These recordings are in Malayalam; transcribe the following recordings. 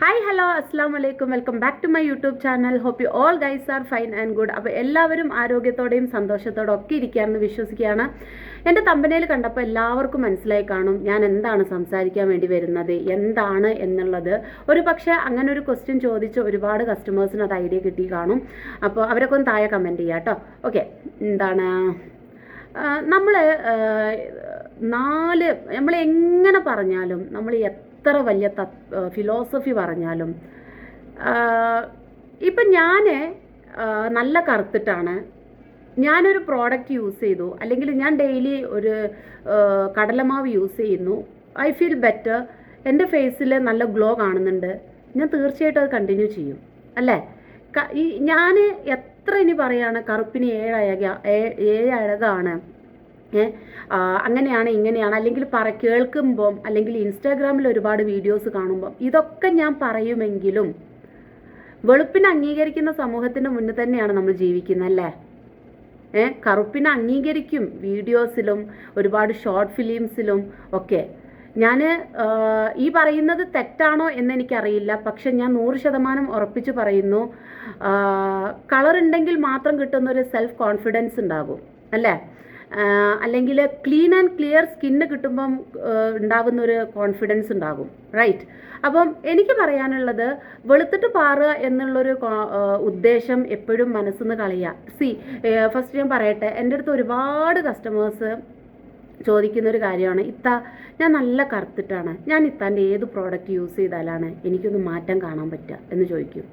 ഹായ് ഹലോ അസ്സാം വലൈക്കും welcome back to my YouTube channel hope you all guys are fine and good അപ്പോൾ എല്ലാവരും ആരോഗ്യത്തോടെയും സന്തോഷത്തോടെ ഒക്കെ ഇരിക്കുകയാണെന്ന് വിശ്വസിക്കുകയാണ്. എന്റെ തമ്പനയിൽ കണ്ടപ്പോൾ എല്ലാവർക്കും മനസ്സിലായി കാണും. ഞാൻ എന്താണ് സംസാരിക്കാൻ വേണ്ടി വരുന്നത്? എന്താണ് എന്നുള്ളത്. ഒരു പക്ഷേ അങ്ങനെ ഒരു ക്വസ്റ്റ്യൻ ചോദിച്ച് ഒരുപാട് കസ്റ്റമേഴ്സിന് അത് ഐഡിയ കിട്ടി കാണും. അപ്പോൾ അവരൊക്കെ ഒന്ന് താഴെ കമന്റ് ചെയ്യാം കേട്ടോ. ഓക്കെ എന്താണ്? നമ്മൾ നാല് നമ്മൾ എങ്ങനെ പറഞ്ഞാലും നമ്മൾ എത്ര വലിയ ഫിലോസഫി പറഞ്ഞാലും ഇപ്പം ഞാൻ നല്ല കറുത്തിട്ടാണ് ഞാനൊരു പ്രോഡക്റ്റ് യൂസ് ചെയ്തു അല്ലെങ്കിൽ ഞാൻ ഡെയിലി ഒരു കടലമാവ് യൂസ് ചെയ്യുന്നു ഐ ഫീൽ ബെറ്റർ എന്റെ ഫേസിൽ നല്ല ഗ്ലോ കാണുന്നുണ്ട് ഞാൻ തീർച്ചയായിട്ടും അത് കണ്ടിന്യൂ ചെയ്യും അല്ലേ? ഞാൻ എത്ര ഇനി പറയാണ് കറുപ്പിന് ഏഴഴക ഏഴഴകാണ് അങ്ങനെയാണ് ഇങ്ങനെയാണ്. അല്ലെങ്കിൽ പറ കേൾക്കുമ്പം അല്ലെങ്കിൽ ഇൻസ്റ്റാഗ്രാമിൽ ഒരുപാട് വീഡിയോസ് കാണുമ്പം ഇതൊക്കെ ഞാൻ പറയുമെങ്കിലും വെളുപ്പിനെ അംഗീകരിക്കുന്ന സമൂഹത്തിന്റെ മുന്നിൽ തന്നെയാണ് നമ്മൾ ജീവിക്കുന്നത് അല്ലേ? ഏ കറുപ്പിനെ അംഗീകരിക്കും വീഡിയോസിലും ഒരുപാട് ഷോർട്ട് ഫിലിംസിലും ഒക്കെ. ഞാൻ ഈ പറയുന്നത് തെറ്റാണോ എന്ന് എനിക്കറിയില്ല. പക്ഷെ ഞാൻ നൂറ് ശതമാനം ഉറപ്പിച്ച് പറയുന്നു കളർ ഉണ്ടെങ്കിൽ മാത്രം കിട്ടുന്ന ഒരു സെൽഫ് കോൺഫിഡൻസ് ഉണ്ടാകും. അല്ലേ? അല്ലെങ്കിൽ ക്ലീൻ ആൻഡ് ക്ലിയർ സ്കിന്ന് കിട്ടുമ്പം ഉണ്ടാകുന്ന ഒരു കോൺഫിഡൻസ് ഉണ്ടാകും. റൈറ്റ്. അപ്പം എനിക്ക് പറയാനുള്ളത് വെളുത്തിട്ട് പാറുക എന്നുള്ളൊരു ഉദ്ദേശം എപ്പോഴും മനസ്സിൽ നിന്ന് കളയുക സി ഫസ്റ്റ് ഞാൻ പറയട്ടെ എന്റെ അടുത്ത് ഒരുപാട് കസ്റ്റമേഴ്സ് ചോദിക്കുന്ന ഒരു കാര്യമാണ് ഇത്ത ഞാൻ നല്ല കറുത്തിട്ടാണ്. ഞാൻ ഇത്താന്റെ ഏത് പ്രോഡക്റ്റ് യൂസ് ചെയ്താലാണ് എനിക്കൊന്ന് മാറ്റം കാണാൻ പറ്റുക? എന്ന് ചോദിക്കും.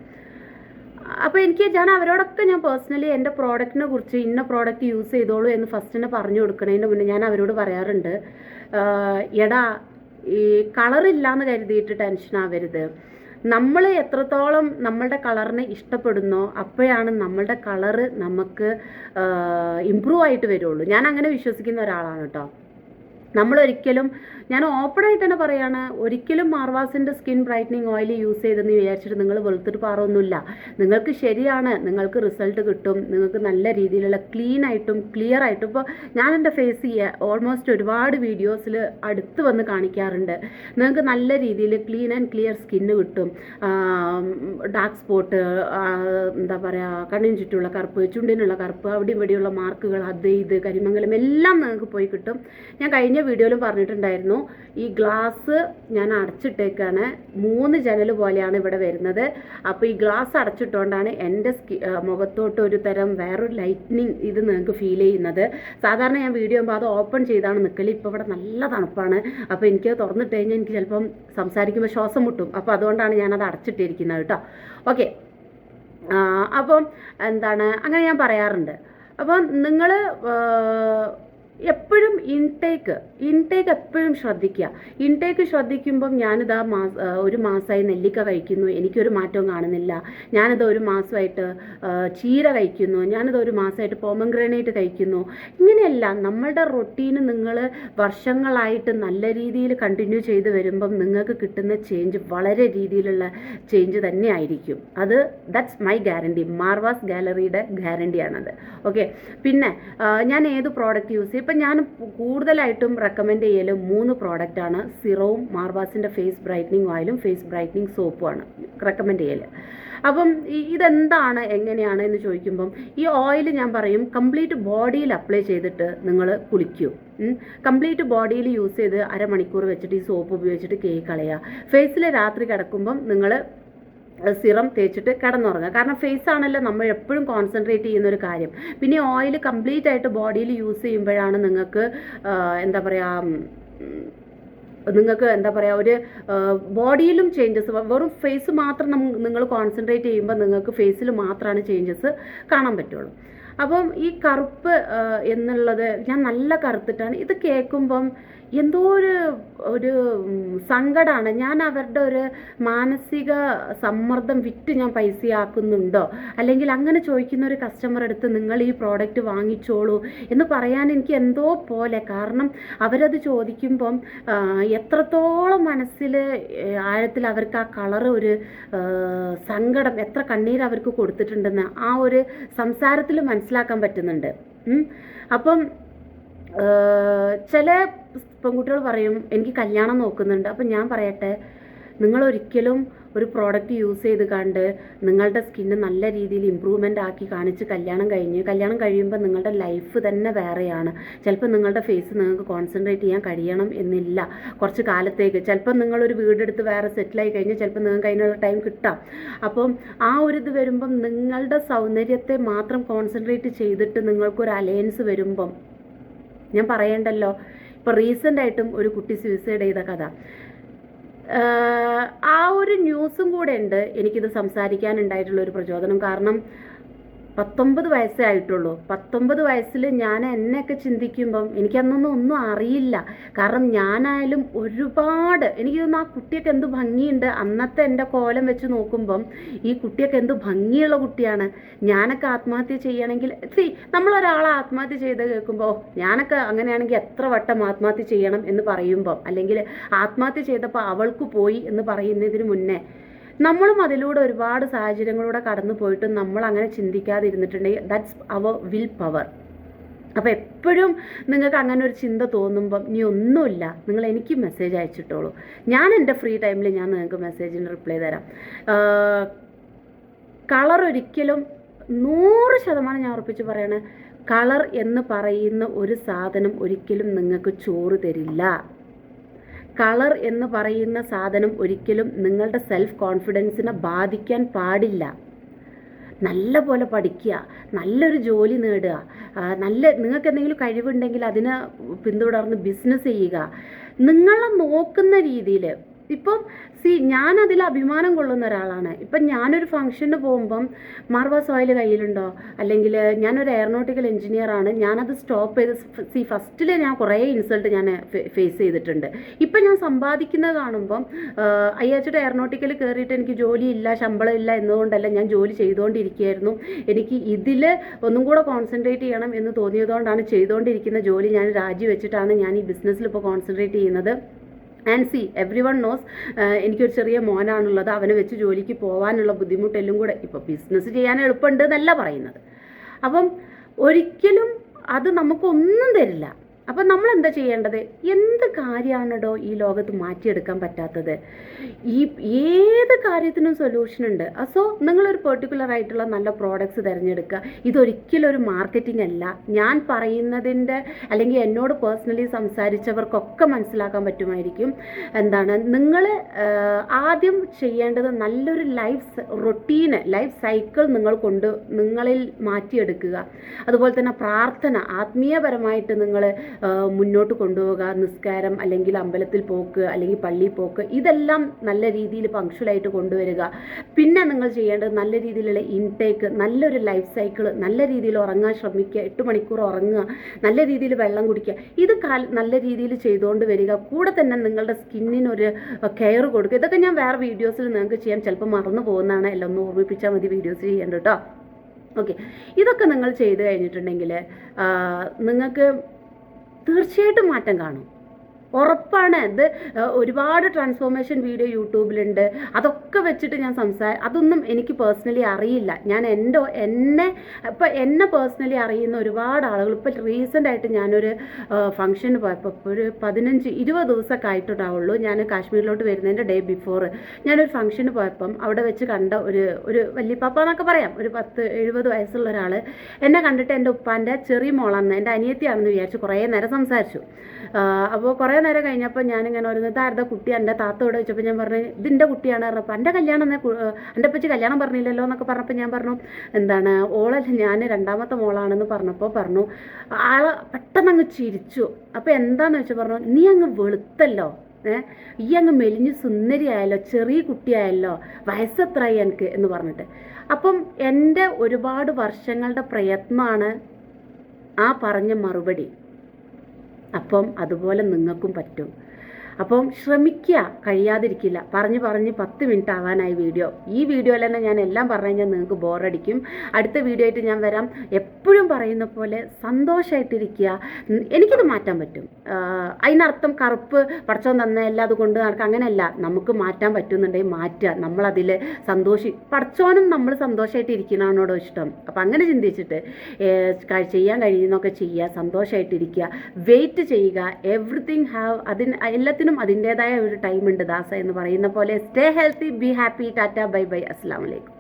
അപ്പോൾ എനിക്ക് ഞാൻ അവരോടൊക്കെ ഞാൻ പേഴ്സണലി എന്റെ പ്രോഡക്റ്റിനെ കുറിച്ച് ഇന്ന പ്രോഡക്റ്റ് യൂസ് ചെയ്തോളൂ എന്ന് ഫസ്റ്റ് തന്നെ പറഞ്ഞു കൊടുക്കുന്നതിന് മുന്നേ ഞാൻ അവരോട് പറയാറുണ്ട്. എടാ ഈ കളറില്ല എന്ന് കരുതിയിട്ട് ടെൻഷൻ ആവരുത്. നമ്മൾ എത്രത്തോളം നമ്മളുടെ കളറിനെ ഇഷ്ടപ്പെടുന്നോ അപ്പോഴാണ് നമ്മളുടെ കളറ് നമുക്ക് ഇമ്പ്രൂവ് ആയിട്ട് വരുള്ളൂ. ഞാൻ അങ്ങനെ വിശ്വസിക്കുന്ന ഒരാളാണ് കേട്ടോ. നമ്മളൊരിക്കലും ഞാൻ ഓപ്പണായിട്ട് തന്നെ പറയാണ് ഒരിക്കലും മാർവാസിന്റെ സ്കിൻ ബ്രൈറ്റനിങ് ഓയിൽ യൂസ് ചെയ്തെന്ന് വിചാരിച്ചിട്ട് നിങ്ങൾ വെളുത്തിട്ട് പാറൊന്നുമില്ല. നിങ്ങൾക്ക് ശരിയാണ് നിങ്ങൾക്ക് റിസൾട്ട് കിട്ടും നിങ്ങൾക്ക് നല്ല രീതിയിലുള്ള ക്ലീൻ ആയിട്ടും ക്ലിയർ ആയിട്ടും. ഇപ്പോൾ ഞാൻ എന്റെ ഫേസ് ഓൾമോസ്റ്റ് ഒരുപാട് വീഡിയോസിൽ അടുത്ത് വന്ന് കാണിക്കാറുണ്ട്. നിങ്ങൾക്ക് നല്ല രീതിയിൽ ക്ലീൻ ആൻഡ് ക്ലിയർ സ്കിന്ന് കിട്ടും. ഡാർക്ക് സ്പോട്ട് എന്താ പറയുക കണ്ണിന് ചുറ്റുമുള്ള കറുപ്പ് ചുണ്ടിനുള്ള കറുപ്പ് അവിടെ ഇവിടെയുള്ള മാർക്കുകൾ അത് ഇത് കരിമംഗലം എല്ലാം നിങ്ങൾക്ക് പോയി കിട്ടും. ഞാൻ കഴിഞ്ഞ വീഡിയോയിലും പറഞ്ഞിട്ടുണ്ടായിരുന്നു. ഈ ഗ്ലാസ് ഞാൻ അടച്ചിട്ടേക്കാണ്. മൂന്ന് ജനൽ പോലെയാണ് ഇവിടെ വരുന്നത്. അപ്പോൾ ഈ ഗ്ലാസ് അടച്ചിട്ടുകൊണ്ടാണ് എന്റെ സ്കി മുഖത്തോട്ട് ഒരു തരം വേറൊരു ലൈറ്റ്നിങ് ഇത് നിങ്ങൾക്ക് ഫീൽ ചെയ്യുന്നത്. സാധാരണ ഞാൻ വീഡിയോ അത് ഓപ്പൺ ചെയ്താണ് നിൽക്കൽ ഇപ്പോൾ ഇവിടെ നല്ല തണുപ്പാണ്. അപ്പോൾ എനിക്ക് തുറന്നിട്ട് കഴിഞ്ഞാൽ എനിക്ക് ചിലപ്പം സംസാരിക്കുമ്പോൾ ശ്വാസം മുട്ടും. അപ്പോൾ അതുകൊണ്ടാണ് ഞാനത് അടച്ചിട്ടിരിക്കുന്നത് കേട്ടോ. ഓക്കെ അപ്പം എന്താണ്? അങ്ങനെ ഞാൻ പറയാറുണ്ട്. അപ്പം നിങ്ങൾ എപ്പോഴും ഇൻടേക്ക് ഇൻടേക്ക് എപ്പോഴും ശ്രദ്ധിക്കുക. ഇൻടേക്ക് ശ്രദ്ധിക്കുമ്പം ഞാനിതാ മാസ ഒരു മാസമായി നെല്ലിക്ക കഴിക്കുന്നു. എനിക്കൊരു മാറ്റവും കാണുന്നില്ല. ഞാനിത് ഒരു മാസമായിട്ട് ചീര കഴിക്കുന്നു. ഞാനിത് ഒരു മാസമായിട്ട് പോമൻഗ്രാനൈറ്റ് കഴിക്കുന്നു. ഇങ്ങനെയല്ല നമ്മളുടെ റൊട്ടീന് നിങ്ങൾ വർഷങ്ങളായിട്ട് നല്ല രീതിയിൽ കണ്ടിന്യൂ ചെയ്ത് വരുമ്പം നിങ്ങൾക്ക് കിട്ടുന്ന ചേഞ്ച് വളരെ രീതിയിലുള്ള ചേഞ്ച് തന്നെ ആയിരിക്കും അത് ദാറ്റ്സ് മൈ ഗ്യാരണ്ടി മാർവാസ് ഗാലറിയുടെ ഗ്യാരണ്ടിയാണത് ഓക്കെ പിന്നെ ഞാൻ ഏത് പ്രോഡക്റ്റ് യൂസ് ചെയ്യും? ഇപ്പം ഞാൻ കൂടുതലായിട്ടും റെക്കമെൻഡ് ചെയ്യൽ മൂന്ന് പ്രോഡക്റ്റാണ് സിറോവും മാർവാസിന്റെ ഫേസ് ബ്രൈറ്റനിങ് ഓയിലും ഫേസ് ബ്രൈറ്റനിങ് സോപ്പുമാണ് റെക്കമെൻഡ് ചെയ്യൽ അപ്പം ഇതെന്താണ് എങ്ങനെയാണ് എന്ന് ചോദിക്കുമ്പം ഈ ഓയിൽ ഞാൻ പറയും കംപ്ലീറ്റ് ബോഡിയിൽ അപ്ലൈ ചെയ്തിട്ട് നിങ്ങൾ കുളിക്കൂ. കംപ്ലീറ്റ് ബോഡിയിൽ യൂസ് ചെയ്ത് അരമണിക്കൂർ വെച്ചിട്ട് ഈ സോപ്പ് ഉപയോഗിച്ചിട്ട് കേക്ക് കളയുക ഫേസിൽ രാത്രി കിടക്കുമ്പം നിങ്ങൾ സിറം തേച്ചിട്ട് കിടന്നുറങ്ങുക. കാരണം ഫേസ് ആണല്ലോ നമ്മൾ എപ്പോഴും കോൺസെൻട്രേറ്റ് ചെയ്യുന്ന ഒരു കാര്യം. പിന്നെ ഓയിൽ കംപ്ലീറ്റ് ആയിട്ട് ബോഡിയിൽ യൂസ് ചെയ്യുമ്പോഴാണ് നിങ്ങൾക്ക് എന്താ പറയുക നിങ്ങൾക്ക് എന്താ പറയുക ഒരു ബോഡിയിലും ചേഞ്ചസ് വെറും ഫേസ് മാത്രം നിങ്ങൾ കോൺസെൻട്രേറ്റ് ചെയ്യുമ്പോൾ നിങ്ങൾക്ക് ഫേസിൽ മാത്രമാണ് ചേഞ്ചസ് കാണാൻ പറ്റുള്ളൂ. അപ്പം ഈ കറുപ്പ് എന്നുള്ളത് ഞാൻ നല്ല കറുത്തിട്ടാണ്. ഇത് കേൾക്കുമ്പം എന്തോ ഒരു ഒരു സങ്കടമാണ് ഞാൻ അവരുടെ ഒരു മാനസിക സമ്മർദ്ദം വിറ്റ് ഞാൻ പൈസയാക്കുന്നുണ്ടോ? അല്ലെങ്കിൽ അങ്ങനെ ചോദിക്കുന്ന ഒരു കസ്റ്റമർ അടുത്ത് നിങ്ങൾ ഈ പ്രോഡക്റ്റ് വാങ്ങിച്ചോളൂ എന്ന് പറയാൻ എനിക്ക് എന്തോ പോലെ. കാരണം അവരത് ചോദിക്കുമ്പം എത്രത്തോളം മനസ്സിൽ ആഴത്തിൽ അവർക്ക് ആ കളറ് ഒരു സങ്കടം എത്ര കണ്ണീർ അവർക്ക് കൊടുത്തിട്ടുണ്ടെന്ന് ആ ഒരു സംസാരത്തിൽ മനസ്സിലാക്കാൻ പറ്റുന്നുണ്ട്. അപ്പം ചില പെൺകുട്ടികൾ പറയും എനിക്ക് കല്യാണം നോക്കുന്നുണ്ട്. അപ്പം ഞാൻ പറയട്ടെ നിങ്ങൾ ഒരിക്കലും ഒരു പ്രോഡക്റ്റ് യൂസ് ചെയ്ത് കണ്ട് നിങ്ങളുടെ സ്കിന്ന് നല്ല രീതിയിൽ ഇമ്പ്രൂവ്മെന്റ് ആക്കി കാണിച്ച് കല്യാണം കഴിഞ്ഞ് കല്യാണം കഴിയുമ്പോൾ നിങ്ങളുടെ ലൈഫ് തന്നെ വേറെയാണ്. ചിലപ്പോൾ നിങ്ങളുടെ ഫേസ് നിങ്ങൾക്ക് കോൺസെൻട്രേറ്റ് ചെയ്യാൻ കഴിയണം എന്നില്ല. കുറച്ച് കാലത്തേക്ക്. ചിലപ്പോൾ നിങ്ങളൊരു വീടെടുത്ത് വേറെ സെറ്റിലായി കഴിഞ്ഞാൽ ചിലപ്പോൾ നിങ്ങൾക്ക് അതിനുള്ള ടൈം കിട്ടാം. അപ്പം ആ ഒരു ഇത് വരുമ്പം നിങ്ങളുടെ സൗന്ദര്യത്തെ മാത്രം കോൺസെൻട്രേറ്റ് ചെയ്തിട്ട് നിങ്ങൾക്കൊരു അലയൻസ് വരുമ്പം ഞാൻ പറയണ്ടല്ലോ? ഇപ്പോൾ റീസെന്റ് ആയിട്ടും ഒരു കുട്ടി സൂയിസൈഡ് ചെയ്ത കഥ. ആ ഒരു ന്യൂസും കൂടെ ഉണ്ട് എനിക്കിത് സംസാരിക്കാനുണ്ടായിട്ടുള്ള ഒരു പ്രചോദനം. കാരണം പത്തൊമ്പത് വയസ്സേ ആയിട്ടുള്ളൂ. പത്തൊമ്പത് വയസ്സിൽ ഞാൻ എന്നെയൊക്കെ ചിന്തിക്കുമ്പം എനിക്കന്നൊന്നും ഒന്നും അറിയില്ല. കാരണം ഞാനായാലും ഒരുപാട് എനിക്ക് തോന്നുന്നു ആ കുട്ടിയൊക്കെ എന്ത് ഭംഗിയുണ്ട്? അന്നത്തെ എന്റെ കോലം വെച്ച് നോക്കുമ്പം ഈ കുട്ടിയൊക്കെ എന്ത് ഭംഗിയുള്ള കുട്ടിയാണ്. ഞാനൊക്കെ ആത്മഹത്യ ചെയ്യണമെങ്കിൽ സി നമ്മളൊരാളെ ആത്മഹത്യ ചെയ്ത് കേൾക്കുമ്പോൾ ഞാനൊക്കെ അങ്ങനെയാണെങ്കിൽ എത്ര വട്ടം ആത്മഹത്യ ചെയ്യണം എന്ന് പറയുമ്പം അല്ലെങ്കിൽ ആത്മഹത്യ ചെയ്തപ്പോൾ അവൾക്ക് പോയി എന്ന് പറയുന്നതിന് മുന്നേ നമ്മളും അതിലൂടെ ഒരുപാട് സാഹചര്യങ്ങളിലൂടെ കടന്നു പോയിട്ടും നമ്മൾ അങ്ങനെ ചിന്തിക്കാതിരുന്നിട്ടുണ്ടെങ്കിൽ ദാറ്റ്സ് അവർ വിൽ പവർ അപ്പോൾ എപ്പോഴും നിങ്ങൾക്ക് അങ്ങനെ ഒരു ചിന്ത തോന്നുമ്പം നീ ഒന്നുമില്ല നിങ്ങൾ എനിക്ക് മെസ്സേജ് അയച്ചിട്ടോളൂ. ഞാൻ എന്റെ ഫ്രീ ടൈമിൽ ഞാൻ നിങ്ങൾക്ക് മെസ്സേജിന് റിപ്ലൈ തരാം. കളർ ഒരിക്കലും നൂറ് ശതമാനം ഞാൻ ഉറപ്പിച്ച് പറയണേ കളർ എന്ന് പറയുന്ന ഒരു സാധനം ഒരിക്കലും നിങ്ങൾക്ക് ചോറ് തരില്ല. കളർ എന്ന് പറയുന്ന സാധനം ഒരിക്കലും നിങ്ങളുടെ സെൽഫ് കോൺഫിഡൻസിനെ ബാധിക്കാൻ പാടില്ല. നല്ല പോലെ പഠിക്കുക നല്ലൊരു ജോലി നേടുക നല്ല നിങ്ങൾക്ക് എന്തെങ്കിലും കഴിവുണ്ടെങ്കിൽ അതിനെ പിന്തുടർന്ന് ബിസിനസ് ചെയ്യുക. നിങ്ങളെ നോക്കുന്ന രീതിയിൽ ഇപ്പം സി ഞാൻ അതിൽ അഭിമാനം കൊള്ളുന്ന ഒരാളാണ്. ഇപ്പം ഞാനൊരു ഫംഗ്ഷന് പോകുമ്പം മാർവ സോയിൽ കയ്യിലുണ്ടോ? അല്ലെങ്കിൽ ഞാനൊരു എയറോനോട്ടിക്കൽ എഞ്ചിനീയർ ആണ്. ഞാനത് സ്റ്റോപ്പ് ചെയ്ത് സി ഫസ്റ്റിൽ ഞാൻ കുറേ ഇൻസൾട്ട് ഞാൻ ഫേസ് ചെയ്തിട്ടുണ്ട്. ഇപ്പം ഞാൻ സമ്പാദിക്കുന്നത് കാണുമ്പം അയ്യാച്ചയുടെ എയറോനോട്ടിക്കൽ കയറിയിട്ട് എനിക്ക് ജോലിയില്ല ശമ്പളം ഇല്ല എന്നതുകൊണ്ടല്ല ഞാൻ ജോലി ചെയ്തുകൊണ്ടിരിക്കുകയായിരുന്നു എനിക്ക് ഇതിൽ ഒന്നും കൂടെ കോൺസെൻട്രേറ്റ് ചെയ്യണം എന്ന് തോന്നിയതുകൊണ്ടാണ് ചെയ്തുകൊണ്ടിരിക്കുന്ന ജോലി ഞാൻ രാജിവെച്ചിട്ടാണ് ഞാൻ ഈ ബിസിനസ്സിൽ ഇപ്പോൾ കോൺസെൻട്രേറ്റ് ചെയ്യുന്നത്. And see everyone knows എനിക്കൊരു ചെറിയ മോനാണുള്ളത്. അവനെ വെച്ച് ജോലിക്ക് പോകാനുള്ള ബുദ്ധിമുട്ടെല്ലാം കൂടെ ഇപ്പോൾ ബിസിനസ് ചെയ്യാൻ എളുപ്പമുണ്ട് എന്നല്ല പറയുന്നത്. അപ്പം ഒരിക്കലും അത് നമുക്കൊന്നും തരില്ല. അപ്പം നമ്മൾ എന്താ ചെയ്യേണ്ടത്? എന്ത് കാര്യമാണോ ഈ ലോകത്ത് മാറ്റിയെടുക്കാൻ പറ്റാത്തത്? ഈ ഏത് കാര്യത്തിനും സൊല്യൂഷൻ ഉണ്ട്. സോ നിങ്ങളൊരു പെർട്ടിക്കുലർ ആയിട്ടുള്ള നല്ല പ്രോഡക്റ്റ്സ് തിരഞ്ഞെടുക്കുക. ഇതൊരിക്കലും ഒരു മാർക്കറ്റിംഗ് അല്ല. ഞാൻ പറയുന്നതിന്റെ അല്ലെങ്കിൽ എന്നോട് പേഴ്സണലി സംസാരിച്ചവർക്കൊക്കെ മനസ്സിലാക്കാൻ പറ്റുമായിരിക്കും. എന്താണ്? നിങ്ങൾ ആദ്യം ചെയ്യേണ്ടത് നല്ലൊരു ലൈഫ് റൊട്ടീന് ലൈഫ് സൈക്കിൾ നിങ്ങൾ കൊണ്ട് നിങ്ങളിൽ മാറ്റിയെടുക്കുക. അതുപോലെ തന്നെ പ്രാർത്ഥന ആത്മീയപരമായിട്ട് നിങ്ങൾ മുന്നോട്ട് കൊണ്ടുപോവുക നിസ്കാരം അല്ലെങ്കിൽ അമ്പലത്തിൽ പോക്ക് അല്ലെങ്കിൽ പള്ളിയിൽ പോക്ക് ഇതെല്ലാം നല്ല രീതിയിൽ പങ്ക്ച്വലായിട്ട് കൊണ്ടുവരിക. പിന്നെ നിങ്ങൾ ചെയ്യേണ്ടത് നല്ല രീതിയിലുള്ള ഇൻടേക്ക് നല്ലൊരു ലൈഫ് സൈക്കിൾ നല്ല രീതിയിൽ ഉറങ്ങാൻ ശ്രമിക്കുക എട്ട് മണിക്കൂർ ഉറങ്ങുക നല്ല രീതിയിൽ വെള്ളം കുടിക്കുക. ഇത് നല്ല രീതിയിൽ ചെയ്തുകൊണ്ട് വരിക. കൂടെ തന്നെ നിങ്ങളുടെ സ്കിന്നിനൊരു കെയർ കൊടുക്കുക. ഇതൊക്കെ ഞാൻ വേറെ വീഡിയോസിൽ നിങ്ങൾക്ക് ചെയ്യാം. ചിലപ്പോൾ മറന്നു പോകുന്നതാണ്. എല്ലാം ഒന്ന് ഓർമ്മിപ്പിച്ചാൽ മതി വീഡിയോസ് ചെയ്യേണ്ട കേട്ടോ ഓക്കെ ഇതൊക്കെ നിങ്ങൾ ചെയ്ത് കഴിഞ്ഞിട്ടുണ്ടെങ്കിൽ നിങ്ങൾക്ക് തീർച്ചയായിട്ടും മാറ്റം കാണും. ഉറപ്പാണ്. ഇത് ഒരുപാട് ട്രാൻസ്ഫോർമേഷൻ വീഡിയോ യൂട്യൂബിലുണ്ട്. അതൊക്കെ വെച്ചിട്ട് ഞാൻ സംസാ അതൊന്നും എനിക്ക് പേഴ്സണലി അറിയില്ല. ഞാൻ എന്റെ എന്നെ ഇപ്പം എന്നെ പേഴ്സണലി അറിയുന്ന ഒരുപാട് ആളുകൾ ഇപ്പം റീസെന്റ് ആയിട്ട് ഞാനൊരു ഫംഗ്ഷന് പോയപ്പോൾ ഒരു പതിനഞ്ച് ഇരുപത് ദിവസമൊക്കെ ആയിട്ടുണ്ടാവുള്ളൂ ഞാൻ കാശ്മീരിലോട്ട് വരുന്നതിന്റെ ഡേ ബിഫോർ ഞാനൊരു ഫംഗ്ഷന് പോയപ്പം അവിടെ വെച്ച് കണ്ട ഒരു ഒരു വല്യപ്പാപ്പ എന്നൊക്കെ പറയാം. ഒരു പത്ത് എഴുപത് വയസ്സുള്ള ഒരാൾ എന്നെ കണ്ടിട്ട് എന്റെ ഉപ്പാന്റെ ചെറിയ മോളാന്ന് എന്റെ അനിയത്തിയാണെന്ന് വിചാരിച്ച് കുറേ നേരം സംസാരിച്ചു. അപ്പോൾ കുറേ നേരം കഴിഞ്ഞപ്പോൾ ഞാനിങ്ങനെ ഒരു ഇതാരുടെ കുട്ടി എന്റെ താത്തോട് വെച്ചപ്പോൾ ഞാൻ പറഞ്ഞു ഇതിന്റെ കുട്ടിയാണ് പറഞ്ഞപ്പോൾ എന്റെ കല്യാണം എന്റെ പറ്റി കല്യാണം പറഞ്ഞില്ലല്ലോ എന്നൊക്കെ പറഞ്ഞപ്പോൾ ഞാൻ പറഞ്ഞു എന്താണ് ഓളല്ല ഞാൻ രണ്ടാമത്തെ മോളാണെന്ന് പറഞ്ഞപ്പോൾ പറഞ്ഞു ആൾ പെട്ടെന്ന് അങ്ങ് ചിരിച്ചു. അപ്പോൾ എന്താണെന്ന് വെച്ചാൽ പറഞ്ഞു നീ അങ്ങ് വെളുത്തല്ലോ ഈ അങ്ങ് മെലിഞ്ഞ് സുന്ദരിയായല്ലോ ചെറിയ കുട്ടിയായല്ലോ വയസ്സെത്രയായി എനിക്ക്? എന്ന് പറഞ്ഞിട്ട്. അപ്പം എന്റെ ഒരുപാട് വർഷങ്ങളുടെ പ്രയത്നമാണ് ആ പറഞ്ഞ മറുപടി. അപ്പം അതുപോലെ നിങ്ങൾക്കും പറ്റും. അപ്പം ശ്രമിക്കുക കഴിയാതിരിക്കില്ല. പറഞ്ഞ് പറഞ്ഞ് പത്ത് മിനിറ്റ് ആവാനായി വീഡിയോ. ഈ വീഡിയോയിൽ തന്നെ ഞാൻ എല്ലാം പറഞ്ഞു കഴിഞ്ഞാൽ നിങ്ങൾക്ക് ബോറടിക്കും. അടുത്ത വീഡിയോ ആയിട്ട് ഞാൻ വരാം. എപ്പോഴും പറയുന്ന പോലെ സന്തോഷമായിട്ടിരിക്കുക എനിക്കിത് മാറ്റാൻ പറ്റും. അതിനർത്ഥം കറുപ്പ് പടച്ചോൻ തന്ന എല്ലാം അത് കൊണ്ട് നടക്കുക അങ്ങനെയല്ല. നമുക്ക് മാറ്റാൻ പറ്റുന്നുണ്ടെങ്കിൽ മാറ്റുക നമ്മളതിൽ സന്തോഷി പടച്ചോനും നമ്മൾ സന്തോഷമായിട്ട് ഇരിക്കണമാണോടോ ഇഷ്ടം. അപ്പം അങ്ങനെ ചിന്തിച്ചിട്ട് ചെയ്യാൻ കഴിയുന്നൊക്കെ ചെയ്യുക സന്തോഷമായിട്ടിരിക്കുക വെയിറ്റ് ചെയ്യുക. എവറിത്തിങ് ഹാവ് അതിന് എല്ലാത്തിനും എല്ലാത്തിനും അതിന്റെതായ ഒരു ടൈം ഉണ്ട് ദാസ എന്ന് പറയുന്ന പോലെ stay healthy be happy tata bye bye അസ്സാം വലൈക്കും